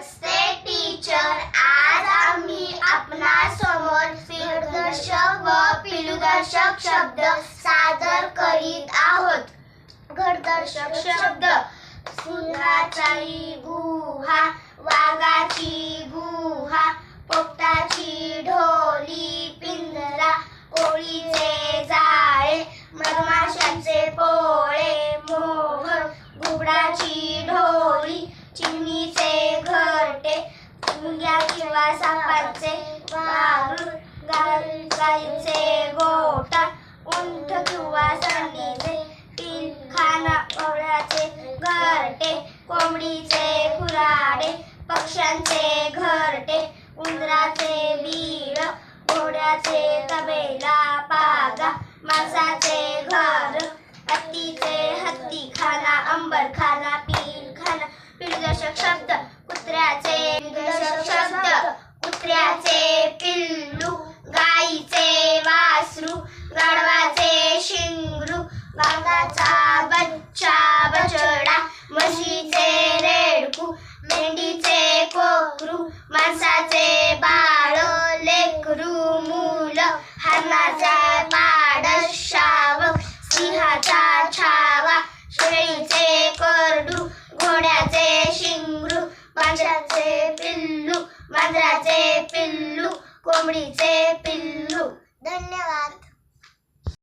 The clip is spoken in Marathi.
नमस्ते टीचर आज आम्ही आपणा समोर फिरदर्शक व पिलुदर्शक शब्द सादर करीत आहोत. घरदर्शक शब्द. सिंहाची गुहा वाघाची गुहा पोपटाची ढोली पिंजरा कोळीचे जाळे मधमाशांचे पोळे मोहर घुबडाची ढोळी चिमणीचे घरटे मुंग्या किंवा सापांचे वारूळ गाईचे गोठा उंट किंवा सांडीचे तीन खाना कोवळ्याचे घरटे कोंबडीचे खुराडे पक्ष्यांचे घरटे उंदराचे बीळ घोड्याचे तबेला पागा माणसाचे घर हत्तीचे हत्तीखाना अंबरखा पीलखाना पिलदर्शक शब्द कुत्र्याचे पिलदर्शक शब्द बकऱ्याचे पिल्लू गाईचे वासरू गाढवाचे शिंगरू वाघाचा बच्चा बछडा म्हशीचे रेडकू मेंढीचे कोकरू माणसाचे बाळ लेकरू मूल हरणाचा पाड शावक सिंहाचा छावा शेळीचे करडू घोड्याचे शिंगरू मांजराचे पिल्लू मांजराचे कोंबडीचे पिल्लू. धन्यवाद.